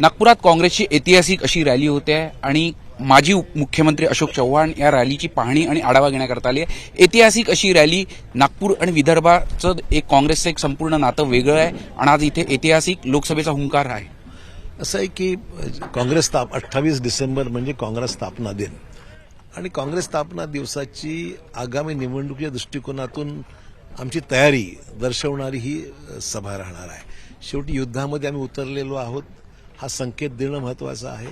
नागपुरात काँग्रेसची ऐतिहासिक अशी रॅली होते आहे आणि माजी उप- मुख्यमंत्री अशोक चव्हाण या रॅलीची पाहणी आणि आढावा घेण्याकरता आली. आहे ऐतिहासिक अशी रॅली नागपूर आणि विदर्भाचं एक काँग्रेसचं एक संपूर्ण नातं वेगळं आहे आणि आज इथे ऐतिहासिक लोकसभेचा हुंकार आहे. असं आहे की काँग्रेस स्थाप अठ्ठावीस डिसेंबर म्हणजे काँग्रेस स्थापना दिन. आणि काँग्रेस स्थापना दिवसाची आगामी निवडणुकीच्या दृष्टिकोनातून आमची तयारी दर्शवणारी ही सभा राहणार आहे. शेवटी युद्धामध्ये आम्ही उतरलेलो आहोत. हा संकेत देणं महत्वाचं आहे.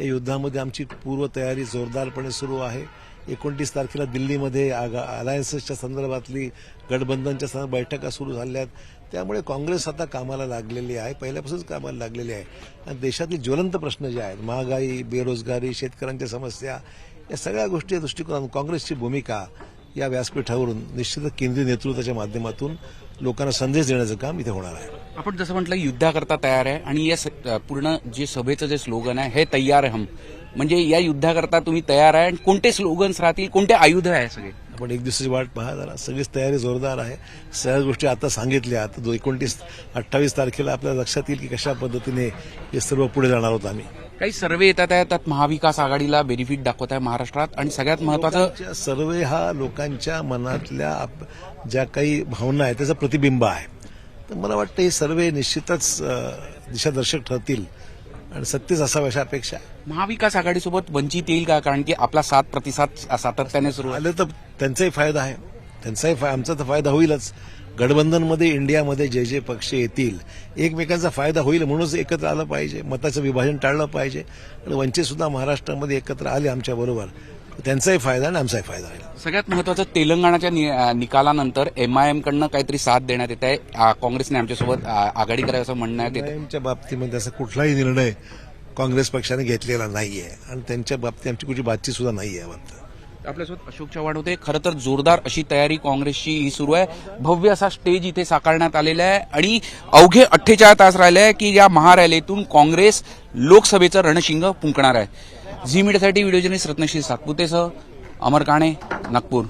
या युद्धामध्ये आमची पूर्वतयारी जोरदारपणे सुरू आहे. एकोणतीस तारखेला दिल्लीमध्ये आगा अलायन्सेसच्या संदर्भातली गठबंधनच्या संदर्भात बैठका सुरू झाल्या आहेत त्यामुळे काँग्रेस आता कामाला लागलेली आहे. पहिल्यापासूनच कामाला लागलेली आहे. आणि देशातले ज्वलंत प्रश्न जे आहेत महागाई बेरोजगारी शेतकऱ्यांच्या समस्या या सगळ्या गोष्टी दृष्टिकोनातून काँग्रेसची भूमिका या व्यासपीठावरून निश्चितच केंद्रीय नेतृत्वाच्या माध्यमातून लोकांना संदेश देण्याचं काम इथे होणार आहे. आपण जसं म्हटलं युद्धाकरता तयार आहे आणि या पूर्ण जे सभेचं जे स्लोगन आहे हे तयार आहे हम. म्हणजे या युद्धाकरता तुम्ही तयार आहे आणि कोणते स्लोगन्स राहतील कोणते आयुध आहे सगळे? आपण एक दिवसाची वाट पहा जरा सगळीच तयारी जोरदार आहे. सगळ्या गोष्टी आता सांगितल्या. आता जो एकोणतीस अठ्ठावीस तारखेला आपल्या लक्षात येईल की कशा पद्धतीने हे सर्व पुढे जाणार आहोत आम्ही. काही सर्वे येतात आहे त्यात महाविकास आघाडीला बेनिफिट दाखवत आहे महाराष्ट्रात आणि सगळ्यात महत्वाचं सर्वे हा लोकांच्या मनातल्या ज्या काही भावना आहेत त्याचं प्रतिबिंब आहे. तर मला वाटतं हे सर्वे निश्चितच दिशादर्शक ठरतील. आणि सत्यच असावं अशा अपेक्षा महाविकास आघाडीसोबत वंचित येईल का? कारण की आपला सात प्रतिसाद सातत्याने सुरू आलं तर त्यांचाही फायदा आहे. त्यांचाही आमचा तर फायदा होईलच. गठबंधनमध्ये इंडियामध्ये जे जे पक्ष येतील एकमेकांचा फायदा होईल म्हणूनच एकत्र आलं पाहिजे. मताचं विभाजन टाळलं पाहिजे. आणि वंचित सुद्धा महाराष्ट्रामध्ये एकत्र आले आमच्या बरोबर. त्यांचाही फायदा आणि आमचाही फायदा होईल सगळ्यात महत्वाचं तेलंगणाच्या नि- निकालानंतर एमआयएम कडनं काहीतरी साथ देण्यात येत आहे. काँग्रेसने आमच्यासोबत आघाडी करायचं म्हणण्यात येत एमआयएमच्या बाबतीमध्ये असा कुठलाही निर्णय काँग्रेस पक्षाने घेतलेला नाहीये आणि त्यांच्या बाबतीत आमची कुठली बातचीत सुद्धा नाहीये वाटतं आपल्यासोबत अशोक चव्हाण होते. खरं तर जोरदार अशी तयारी काँग्रेसची ही सुरू आहे. भव्य असा स्टेज इथे साकारण्यात आलेला आहे आणि अवघे अठ्ठेचाळीस तास राहिले आहे की या महारॅलीतून काँग्रेस लोकसभेचं रणशिंग फुंकणार आहे. झी मीडियासाठी व्हिडिओ जर्नलिस्ट रत्नश्री सातपुतेसह अमर काणे नागपूर.